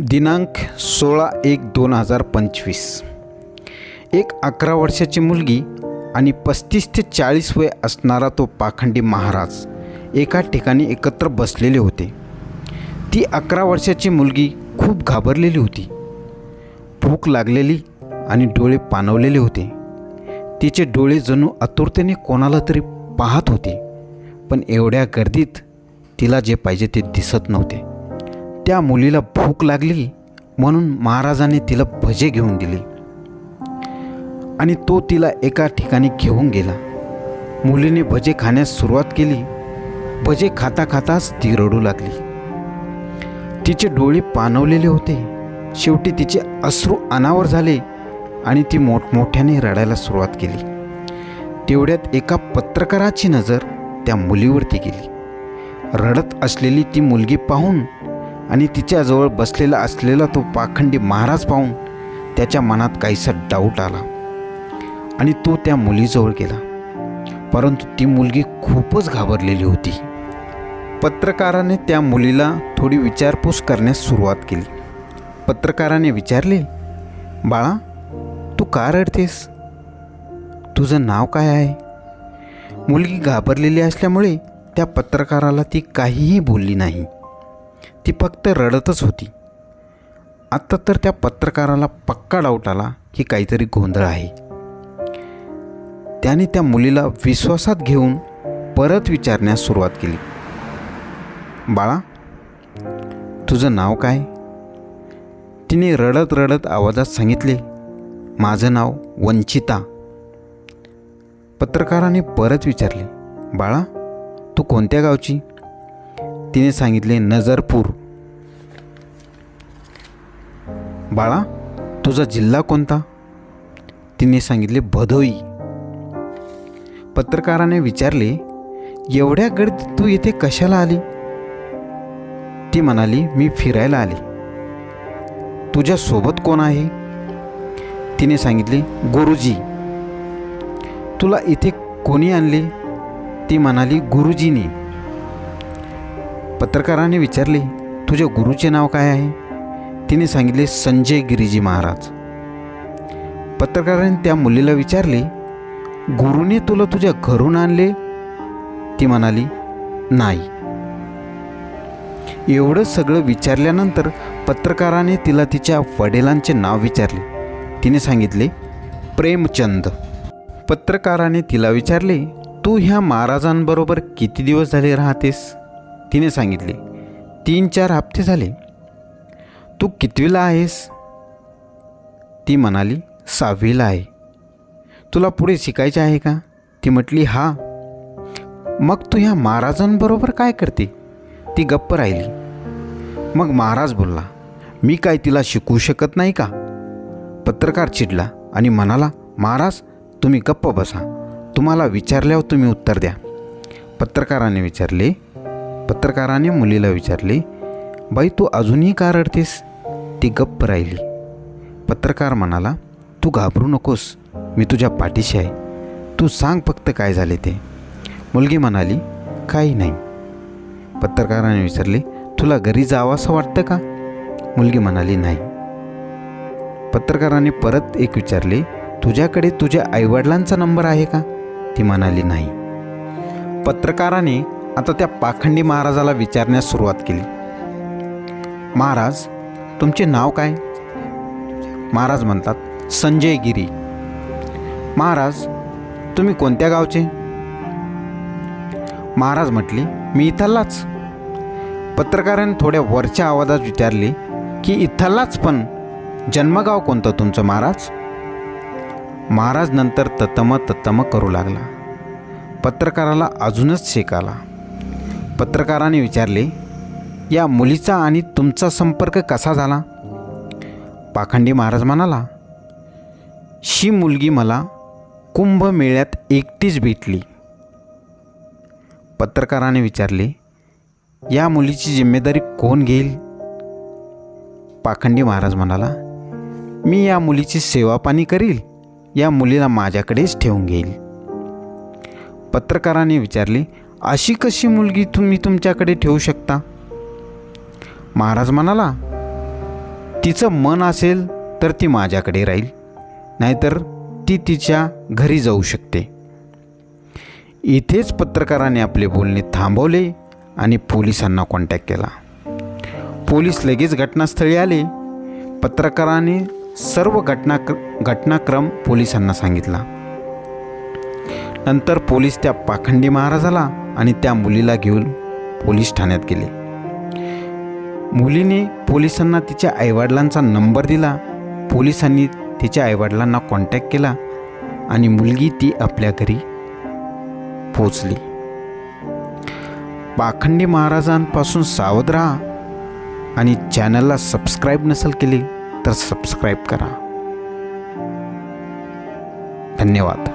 दिनांक सोळा एक दोन हजार पंचवीस. एक अकरा वर्षाची मुलगी आणि पस्तीस ते चाळीस वय असणारा तो पाखंडी महाराज एका ठिकाणी एकत्र बसलेले होते. ती अकरा वर्षाची मुलगी खूप घाबरलेली होती. भूक लागलेली आणि डोळे पाणवलेले होते. तिचे डोळे जणू आतुरतेने कोणाला तरी पाहत होते पण एवढ्या गर्दीत तिला जे पाहिजे ते दिसत नव्हते. त्या मुलीला भूक लागली म्हणून महाराजाने तिला भजे घेऊन दिले. आणि तो तिला एका ठिकाणी घेऊन गेला. मुलीने भजे खाण्यास सुरुवात केली. भजे खाता खाताच ती रडू लागली. तिचे डोळे पाणवलेले होते. शेवटी तिचे अश्रू अनावर झाले आणि ती मोठमोठ्याने रडायला सुरुवात केली. तेवढ्यात एका पत्रकाराची नजर त्या मुलीवरती गेली. रडत असलेली ती मुलगी पाहून आणि तिच्याजवळ बसलेला असलेला तो पाखंडी महाराज पाहून त्याच्या मनात काहीसा डाऊट आला. आणि तो त्या मुलीजवळ गेला. परंतु ती मुलगी खूपच घाबरलेली होती. पत्रकाराने त्या मुलीला थोडी विचारपूस करण्यास सुरुवात केली. पत्रकाराने विचारले बाळा तू का रडतेस? तुझं नाव काय आहे? मुलगी घाबरलेली असल्यामुळे त्या पत्रकाराला ती काहीही बोलली नाही. ती फक्त रडतच होती. आत्ता तर त्या पत्रकाराला पक्का डाऊट आला की काहीतरी गोंधळ आहे. त्याने त्या मुलीला विश्वासात घेऊन परत विचारण्यास सुरुवात केली. बाळा तुझं नाव काय? तिने रडत रडत आवाजात सांगितले माझं नाव वंचिता. पत्रकाराने परत विचारले बाळा तू कोणत्या गावची? तिने सांगितले नजरपूर. बाळा तुझा जिल्हा कोणता? तिने सांगितले भदोई पत्रकाराने विचारले एवढ्या गर्दीत तू इथे कशाला आली? ती म्हणाली मी फिरायला आली. तुझ्या सोबत कोण आहे? तिने सांगितले गुरुजी. तुला इथे कोणी आणले? ती म्हणाली गुरुजीने. पत्रकाराने विचारले तुझ्या गुरुचे नाव काय आहे? तिने सांगितले संजय गिरीजी महाराज. पत्रकाराने त्या मुलीला विचारले गुरुने तुला तुझ्या घरून आणले? ती म्हणाली नाही. एवढं सगळं विचारल्यानंतर पत्रकाराने तिला तिच्या वडिलांचे नाव विचारले. तिने सांगितले प्रेमचंद. पत्रकाराने तिला विचारले तू ह्या महाराजांबरोबर किती दिवस झाले राहतेस? तिने सांगितले तीन चार हप्ते झाले. तू कितवीला आहेस? ती म्हणाली सहावीला आहे. तुला पुढे शिकायचे आहे का? ती म्हटली हा. मग तू ह्या महाराजांबरोबर काय करते? ती गप्प राहिली. मग महाराज बोलला मी काय तिला शिकवू शकत नाही का? पत्रकार चिडला आणि म्हणाला महाराज तुम्ही गप्प बसा. तुम्हाला विचारल्यावर तुम्ही उत्तर द्या. पत्रकाराने विचारले पत्रकाराने मुलीला विचारले बाई तू अजूनही का रडतेस? ती गप्प राहिली. पत्रकार म्हणाला तू घाबरू नकोस मी तुझ्या पाठीशी आहे. तू सांग फक्त काय झाले ते. मुलगी म्हणाली काही नाही. पत्रकाराने विचारले तुला घरी जावं असं वाटतं का? मुलगी म्हणाली नाही. पत्रकाराने परत एक विचारले तुझ्याकडे तुझ्या आईवडिलांचा नंबर आहे का? ती म्हणाली नाही. पत्रकाराने आता त्या पाखंडी महाराजाला विचारण्यास सुरुवात केली. महाराज तुमचे नाव काय? महाराज म्हणतात संजय गिरी. महाराज तुम्ही कोणत्या गावचे? महाराज म्हटले मी इथलाच. पत्रकाराने थोड्या वरच्या आवाजात विचारले की इथलाच पण जन्मगाव कोणतं तुमचं महाराज? महाराज नंतर ततम ततम करू लागला. पत्रकाराला अजूनच शेक आला. पत्रकाराने विचारले या मुलीचा आणि तुमचा संपर्क कसा झाला? पाखंडी महाराज म्हणाला शी मुलगी मला कुंभमेळ्यात एकटीच भेटली. पत्रकाराने विचारले या मुलीची जिम्मेदारी कोण घेईल? पाखंडी महाराज म्हणाला मी या मुलीची सेवापाणी करील या मुलीला माझ्याकडेच ठेवून घेईल. पत्रकाराने विचारले अशी कशी मुलगी तुम्ही तुमच्याकडे ठेवू शकता? महाराज म्हणाला तिचं मन असेल तर ती माझ्याकडे राहील नाहीतर ती तिच्या घरी जाऊ शकते. इथेच पत्रकाराने आपले बोलणे थांबवले आणि पोलिसांना कॉन्टॅक्ट केला. पोलीस लगेच घटनास्थळी आले. पत्रकाराने सर्व घटना घटनाक्रम पोलिसांना सांगितला. नंतर पोलीस त्या पाखंडी महाराजाला आणि त्या मुलीला घेऊन पोलीस ठाण्यात गेले. मुलीने पोलिसांना तिच्या आईवडिलांचा नंबर दिला. पोलिसांनी तिच्या आईवडिलांना कॉन्टॅक्ट केला आणि मुलगी ती आपल्या घरी पोचली पाखंडी महाराजांपासून सावध राहा आणि चॅनलला सबस्क्राईब नसेल केले तर सबस्क्राईब करा. धन्यवाद.